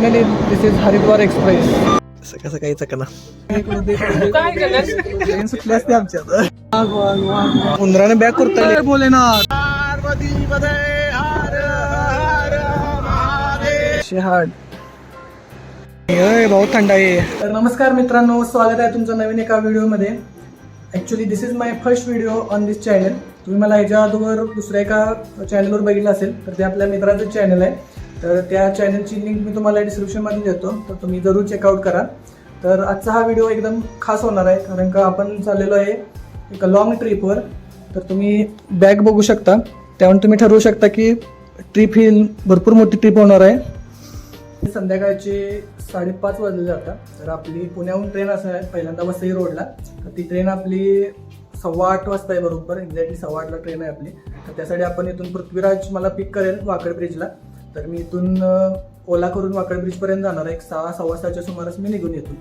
This is Haridwar express सकाळ सकाळी चकना. ट्रेन सुटली असते आमच्या उंदराने बॅग करता बोले ना शहाड. बहुत थंड आहे. तर नमस्कार मित्रांनो स्वागत आहे तुमचं नवीन एका व्हिडिओमध्ये. Actually this is my first video on this channel तुम्ही मला ह्याच्या अगोदर दुसऱ्या एका चॅनलवर बघितलं असेल तर ते आपल्या मित्राचं चॅनल आहे. तर त्या चॅनलची लिंक मी तुम्हाला डिस्क्रिप्शनमध्ये देतो. तर तुम्ही जरूर चेकआउट करा. तर आजचा हा व्हिडिओ एकदम खास होणार आहे कारण का आपण चाललेलो आहे एका लॉंग ट्रिपवर तर तुम्ही बॅग बघू शकता. त्यावरून तुम्ही ठरवू शकता की ट्रिप ही भरपूर मोठी ट्रिप होणार आहे. संध्याकाळचे साडेपाच वाजले जातात. तर आपली पुण्याहून ट्रेन असं आहे पहिल्यांदा वसई रोडला तर ती ट्रेन आपली सव्वा आठ वाजता आहे बरोबर. एक्झॅक्टली सव्वा आठला ट्रेन आहे आपली. तर त्यासाठी आपण इथून पृथ्वीराज मला पिक करेल वाकड ब्रिजला तर मी इथून ओला करून वाकड ब्रिजपर्यंत जाणार एक सहा सव्वा सहाच्या सुमारास मी निघून येतो.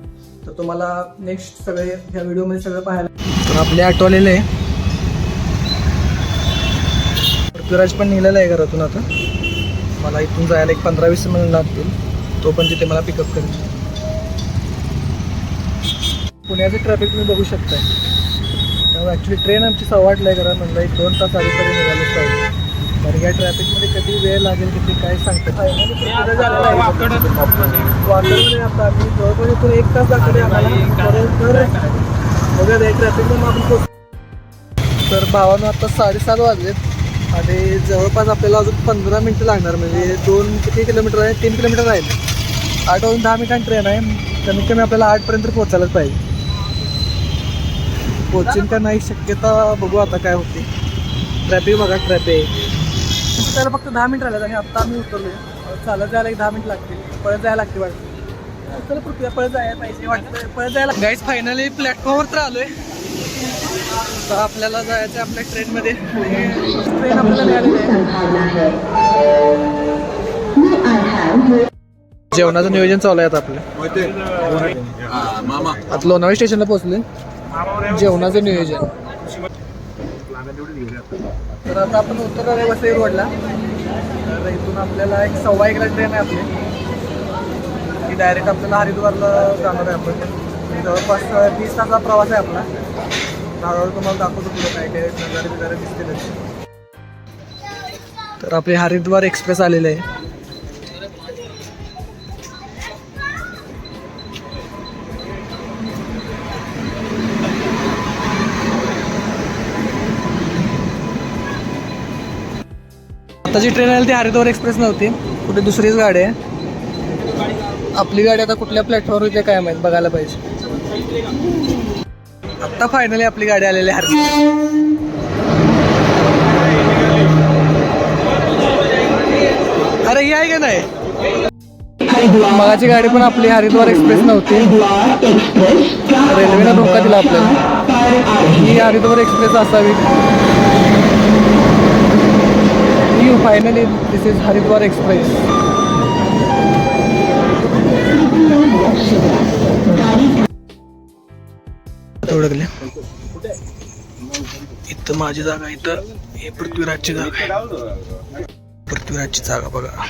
तर तुम्हाला नेक्स्ट सगळे ह्या व्हिडिओमध्ये सगळं पाहायला तर आपले आठवलेले आहे पृथ्वीराज पण निघलेला आहे घरातून आता. मला इथून जायला एक पंधरा वीस मिनिट लागतील. तो पण तिथे मला पिकअप करेल. पुण्याचं ट्रॅफिक तुम्ही बघू शकताय. त्यामुळे ॲक्च्युली ट्रेन आमची सव्वा आहे घरा म्हणलं एक दोन तास आधीपर्यंत तरी पाहिजे. कारण या ट्रॅफिकमध्ये कधी वेळ लागेल किती काय सांगतात वाकडमध्ये आता आम्ही जवळपास इथून एक तास आम्हाला. तर बघा या ट्रॅफिकमध्ये आपण पोहोच. तर भावानं आता साडेसात वाजलेत. आणि जवळपास आपल्याला अजून पंधरा मिनटं लागणार म्हणजे दोन किती किलोमीटर आहे? तीन किलोमीटर राहील. आठ वाजून दहा मिनिटांनी ट्रेन आहे. कमीत कमी आपल्याला आठपर्यंत पोहोचायलाच पाहिजे. पोहोचेल का नाही शक्यता बघू आता काय होते. ट्रॅफिक बघा ट्रॅफिक त्याला फक्त दहा मिनिट राहिलं आणि आत्ता आम्ही उतरलोय. चालत जायला एक दहा मिनिट लागतील. पळत जायला लागते वाटतं. चला पृथ्वी पळत जायला पाहिजे वाटतं. पळत जायला गाईज फायनली प्लॅटफॉर्मवर तर आलोय. तर आपल्याला जायचं आहे आपल्या ट्रेनमध्ये ट्रेन आपल्याला मिळालेली आहे. जेवणाचं नियोजन चालू आहे आता आपलं. मामा. आता लोणावळा स्टेशनला पोहोचले जेवणाचं नियोजन. तर आता आपण उतरणार आहे वसई रोडला. तर इथून आपल्याला एक सव्वा एकला ट्रेन आहे आपली. ती डायरेक्ट आपल्याला हरिद्वारला जाणार आहे आपण. जवळपास तीस तासाचा प्रवास आहे आपला. नारळ तुम्हाला दाखवतो पुढे काय काय नजारे बिजारे दिसतील तर आपले हरिद्वार एक्सप्रेस आलेलं आहे. आताची ट्रेन आली ती हरिद्वार एक्सप्रेस नव्हती. कुठे दुसरीच गाडी आहे. आपली गाडी आता कुठल्या प्लॅटफॉर्मवर इथे काय माहीत बघायला पाहिजे. आता फायनली आपली गाडी आलेली आहे अरे ही आहे का नाही? मगाची गाडी पण आपली हरिद्वार एक्सप्रेस नव्हती. रेल्वेनं धोका दिला आपल्याला. ही हरिद्वार एक्सप्रेस असावी. You finally this is Haridwar express ओळखले इथं माझी जागा इथं हे पृथ्वीराजची जागा आहे. पृथ्वीराजची जागा बघा.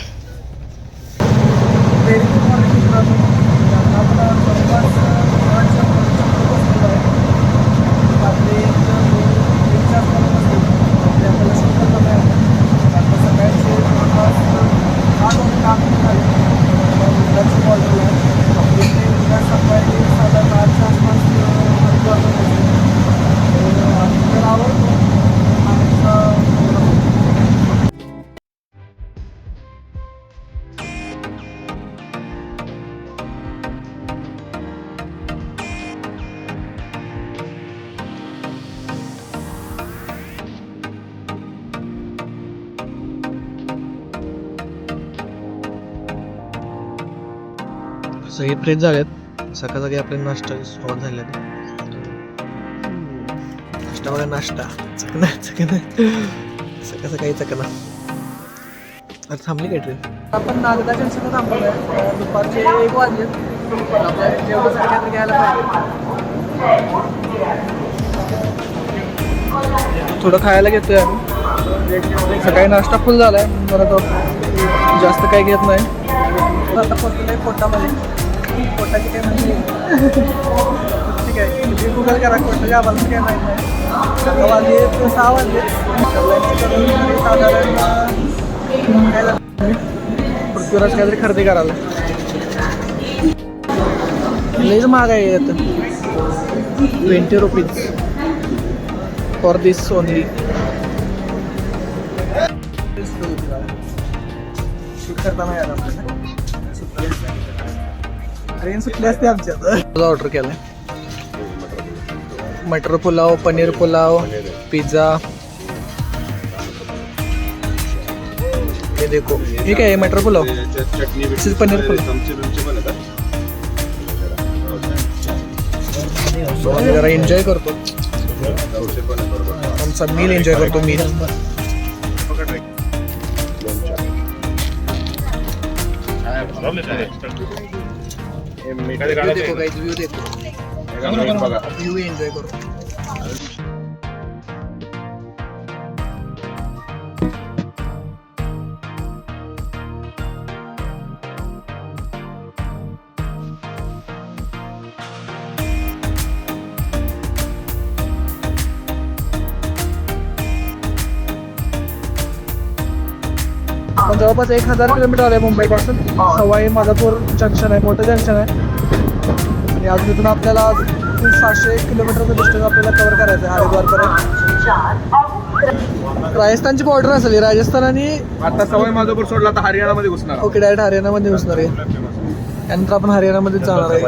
सगळे फ्रेश झालेत. सकाळ सकाळी आपले नाश्ता झालेला आहे. नाश्ता बघा नाश्ता. चकना चकना. सकाळ सकाळी चकना. अरे थांबली काय ट्रेन? आपण नागदा जंक्शनला थांबलोय. दुपारचे एक वाजले. आपल्या जेवणासाठी काहीतरी घ्यायला पाहिजे. थोडं खायला घेतोय आम्ही. सकाळी नाश्ता फुल झालाय. जरा तो जास्त काही घेत नाही. आता पोहोचलेलो आहे पोटामध्ये पोटाची काही म्हणजे ठीक आहे. गुगल करा कोटाची आम्हाला काही माहीत नाही. आता वाजले सहा वाजले. साधारण पृथ्वीराज काहीतरी खरेदी करायला. लईच महाग आहे आता twenty rupees for this only करता नाही यार ट्रेन सुटली असते आमच्यात. ऑर्डर केलाय. मटर पुलाव पनीर पुलाव पिझ्झा. हे देखो. हे काय मटर पुलाव? This पनीर पुलाव. आम्ही जरा एन्जॉय करतो. आमचा मील एन्जॉय करतो मील देखो guys, व्ह्यू देखो बघा व्ह्यू एन्जॉय करू आपण जवळपास एक हजार किलोमीटर आले मुंबईपासून. सवाई माधापूर जंक्शन आहे मोठं जंक्शन आहे. आणि अजून इथून आपल्याला सहाशे किलोमीटरचं डिस्टन्स आपल्याला कव्हर करायचं आहे हरिद्वारपर्यंत. राजस्थानची बॉर्डर असेल राजस्थान आणि आता सवय माधवपूर सोडला तर हरियाणामध्ये घुसणार. ओके डायरेक्ट हरियाणामध्ये घुसणार आहे. त्यानंतर आपण हरियाणामध्येच जाणार आहे.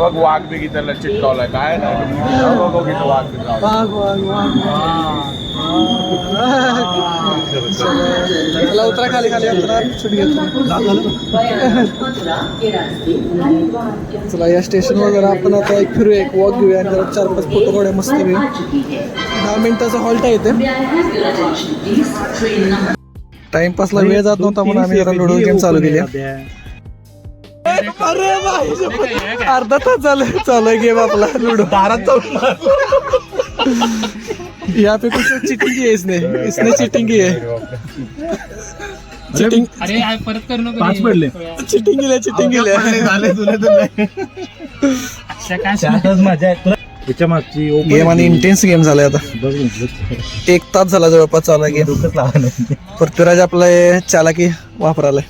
बघ वाघ बी त्याला चिटकावलाय. काय. वाघ वाघ वाघ चला उतरा खाली खाली उतरा. शूट घेतो. चला या स्टेशनवर जरा आपण आता एक फिरूया एक वॉक घेऊया आणि जरा चार पाच फोटो काढूया मस्त घेऊया दहा मिनिटाचा हॉल्ट आहे इथे टाइमपासला वेळ जात नव्हता म्हणून आम्ही जरा लुडो गेम चालू केली. अरे अर्धा तास झालं चालू आहे गेम आपला लुडो दारात यहाँ पे कुछ चीटिंग की है इसने। इसने चीटिंग की है चीटिंग अरे यार परत करू नको पाच पडले चीटिंग केली चीटिंग केली त्याच्या मागची गेम आणि इंटेन्स गेम झालाय आता. एक तास झाला जवळपास चालू आहे गेम पृथ्वीराज आपला हे चालाकी वापरालाय.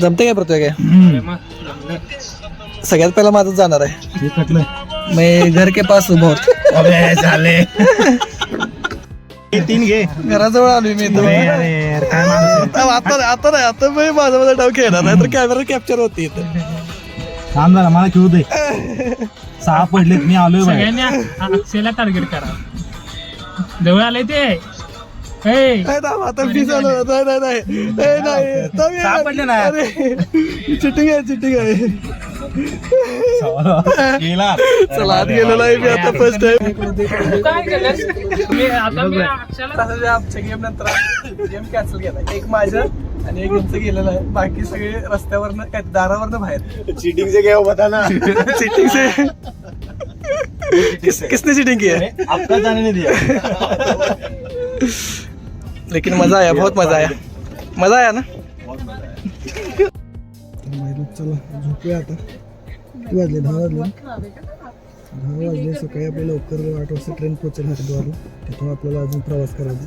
जमते काय पृथ्वी काय सगळ्यात पहिला माझंच जाणार आहे. मैं घर के पास उभा होतो अरे झाले तीन घे। घराजवळ आलोय मी इथं. अरे काय माणूस आता आता आता नाही आता मी माझा माझा डाव खेळणार नाही तर कॅमेरा कॅप्चर होती इथं. थांब जरा मला खेळू दे. सहा पडलेत मी आलोय बाहेर. सगळ्यांनी अक्षयला टार्गेट करा. जवळ आलंय ते. ए, नाही थांब, आता मी चालू नाही नाही नाही. नाही, नाही थांब यार. सापडले ना. अरे चिटिंग आहे चिटिंग आहे. चला गेलेलो आहे मी आता फर्स्ट टाइम काय केलंस मी आता मी अक्षयला आमच्या गेम नंतर गेम कॅन्सल केला एक माझं आणि एक यांचं गेलेलं आहे. बाकी सगळे रस्त्यावरनं काय दारावरनं बाहेर. चीटिंग से क्या हो बता ना. चिटिंग से किस, किसने चीटिंग की है आपका जाने नहीं दिया लेकिन मजा आया बहुत मजा आया. मजा आया ना? चला झोपूया आता. किती वाजले? दहा वाजले दहा वाजले सकाळी आपल्याला लवकर आठ वाजता ट्रेन पोहोचेल हरिद्वारला. तिथून आपल्याला अजून प्रवास करायचा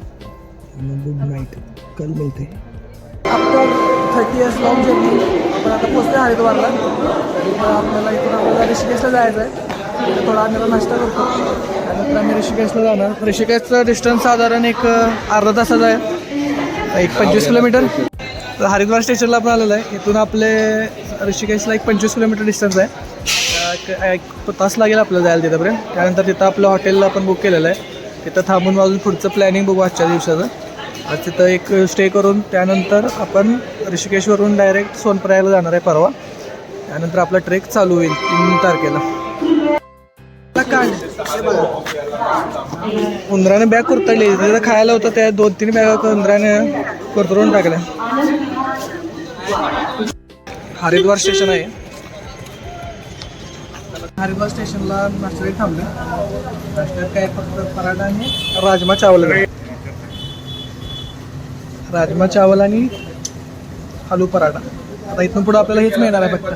मग गुड नाईट. कल मिळते. After thirty years long journey आपण आता पोहोचतो हरिद्वारला. तरी पण आपल्याला इथून आपल्याला ऋषिकेशला जायचं आहे थोडा आम्ही नाश्ता करतो. त्यानंतर आम्ही ऋषिकेशला जाणार. ऋषिकेशचं डिस्टन्स साधारण एक अर्धा तासाचा आहे. एक पंचवीस किलोमीटर. तर हरिद्वार स्टेशनला आपण आलेलं आहे. इथून आपले ऋषिकेशला एक पंचवीस किलोमीटर डिस्टन्स आहे. एक- एक तास लागेल आपल्याला जायला तिथंपर्यंत. त्यानंतर तिथं आपलं हॉटेलला आपण बुक केलेलं आहे. तिथं थांबून अजून पुढचं प्लॅनिंग बघू आजच्या दिवसाचं. आज तिथं एक स्टे करून त्यानंतर आपण ऋषिकेशवरून डायरेक्ट सोनप्रयागला जाणार आहे परवा. त्यानंतर आपला ट्रेक चालू होईल तीन तारखेला. उंदराने बॅग कुरतडली. तिथं खायला होतं त्या दोन तीन बॅगा उंदराने कुरतडून टाकल्या. हरिद्वार स्टेशन आहे. हरिद्वार स्टेशनला नाश्त्याला थांबले. नाश्त्यात काय फक्त पराठा आणि राजमा चावल आहे. राजमा चावल आणि आलू पराठा. आता इथून पुढे आपल्याला हेच मिळणार आहे फक्त.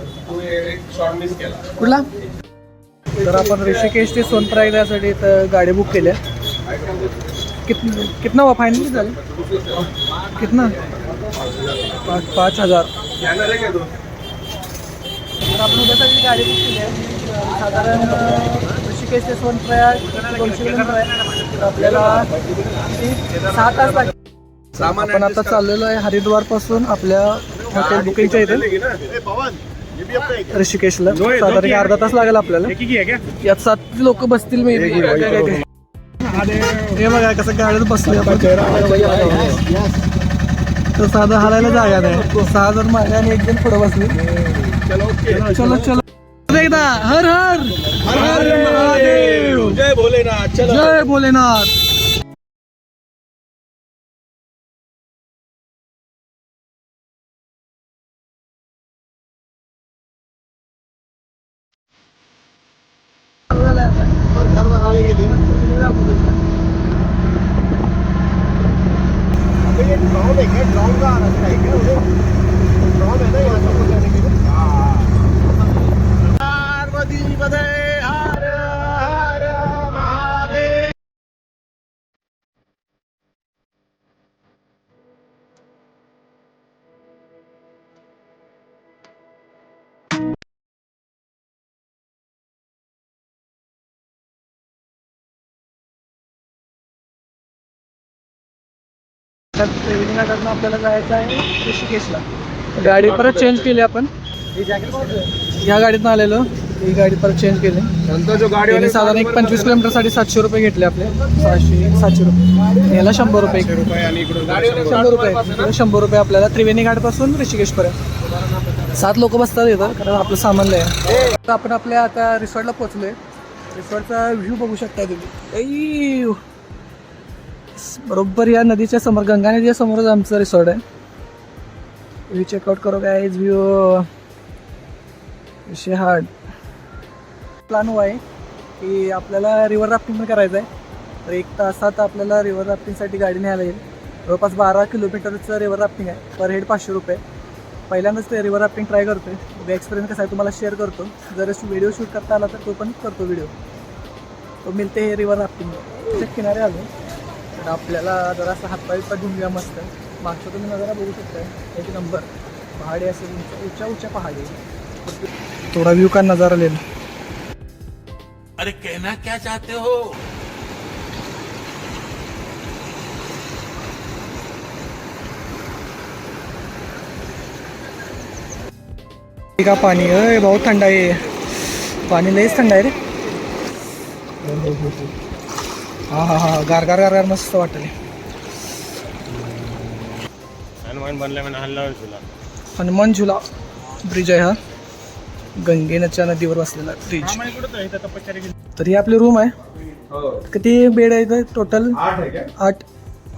कुठला? तर आपण ऋषिकेश ते सोनप्रयाग जाण्यासाठी इथं गाडी बुक केल्या कित कितना हुआ फायनल झालं? कितना? पाच पाच हजार. तर आपण उद्यासाठी गाडी बुक केली आहे. तर साधारण ऋषिकेश ते सोनप्रयाग दोनशे किलोमीटर आहे. तर आपल्याला किती? सहा तास लागतील. सामान आपण आता चाललेलो आहे हरिद्वारपासून आपल्या हॉटेल बुकिंगच्या इथे. ऋषिकेशला. साधारण अर्धा तास लागेल आपल्याला. यात सात लोक बसतील मी हे बघा कसं गाडीत बसले आपण. तर साधं हालायला जागा नाही सहा जण मागे आणि एक जण पुढे बसले चलो चलो एकदा हर हर हर हर महादेव जय भोलेनाथ जय भोलेनाथ पूरा रास्ता है क्या गाँव है ट्रेनिंग घाटातनं आपल्याला जायचं आहे ऋषिकेशला. गाडी परत चेंज केली आपण. या गाडीतनं आलेलो. ही गाडी परत चेंज केली. नंतर जो गाडी साधारण एक पंचवीस किलोमीटरसाठी सातशे रुपये घेतले आपले. सहाशे सातशे रुपये. याला शंभर रुपये. शंभर रुपये. शंभर रुपये आपल्याला त्रिवेणी घाटपासून ऋषिकेशपर्यंत सात लोक बसतात येतं कारण आपलं सामान लय आहे. आपण आपल्या आता रिसॉर्टला पोहोचलोय. रिसॉर्टचा व्ह्यू बघू शकता तुम्ही. ऐ, बरोबर या नदीच्या समोर गंगा नदीच्या समोरच आमचं रिसॉर्ट आहे. व्ह्यू चेकआउट करू काय इज व्ह्यू विषय हार्ड प्लॅन हो आहे की आपल्याला रिव्हर राफ्टिंग पण करायचं आहे तर एक तासात आपल्याला रिव्हर राफ्टिंगसाठी गाडी न्यायला येईल. जवळपास बारा किलोमीटरचं रिव्हर राफ्टिंग आहे पर हेड पाचशे रुपये. पहिल्यांदाच ते रिव्हर राफ्टिंग ट्राय करतो आहे उद्या एक्सपिरियन्स कसा आहे तुम्हाला शेअर करतो. जर व्हिडिओ शूट करता आला तर तो पण करतो व्हिडिओ तो मिळते हे रिव्हर राफ्टिंग किनारे आलो तर आपल्याला जरासा हातपाय पाय धुऊन घ्या मस्त. मागचा तुम्ही नजारा बघू शकता एक नंबर. पहाडी असेल उंच उच्चा उच्चा पहाडी. थोडा व्ह्यू का नजारा लेन अरे कहना क्या चाहते हो? का पाणी? अय बहुत थंड आहे. पाणी लईच थंड आहे रे. हा हा हा. गार गार गार गार मस्त वाटले. हनुमान बनल्या म्हणून हल्ला तुला हनुमान झुला ब्रिज आहे हा. गंगेनच्या नदीवर बसलेला ब्रिज तर ही आपली रूम आहे. हो. किती बेड आहे इथं टोटल आठ है क्या आठ.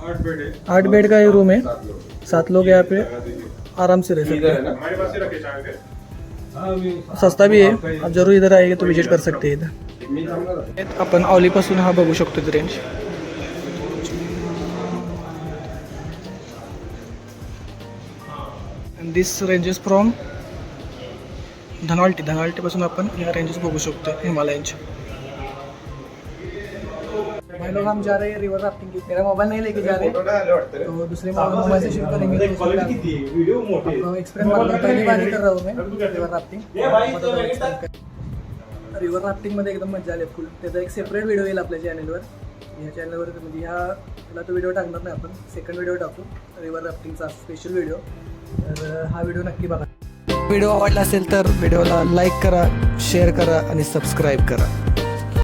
आठ बेड आठ बेड का ये रूम है सात लोग लोग यहाँ पे आराम से रह सकते है के सस्ता भी है आप जरूर इधर आएंगे तो विजिट कर सकते हैं इधर. आपण औलीपासून हा बघू शकतो range this ranges from Dhanaulti धनावल्टीपासून आपण या रेंजेस बघू शकतो हिमालयनच्या भाई लोग हम जा रहे हैं रिवर राफ्टिंग की. मेरा मोबाइल नहीं लेके जा रहे. तो दूसरे मोबाइल से शूट करेंगे. तो उसमें आपको एक्सप्लेन कर पहली बार कर रहा हूँ मैं. रिवर राफ्टिंग रिव्हर राफ्टिंगमध्ये एकदम मजा आली. फुल त्याचा एक सेपरेट व्हिडिओ येईल आपल्या चॅनलवर ह्या चॅनलवर म्हणजे ह्या तुला तो व्हिडिओ टाकणार नाही आपण. सेकंड व्हिडिओ टाकू. रिवर राफ्टिंगचा स्पेशल व्हिडिओ तर हा व्हिडिओ नक्की बघा. व्हिडिओ आवडला असेल तर व्हिडिओला लाईक करा शेअर करा आणि सबस्क्राईब करा.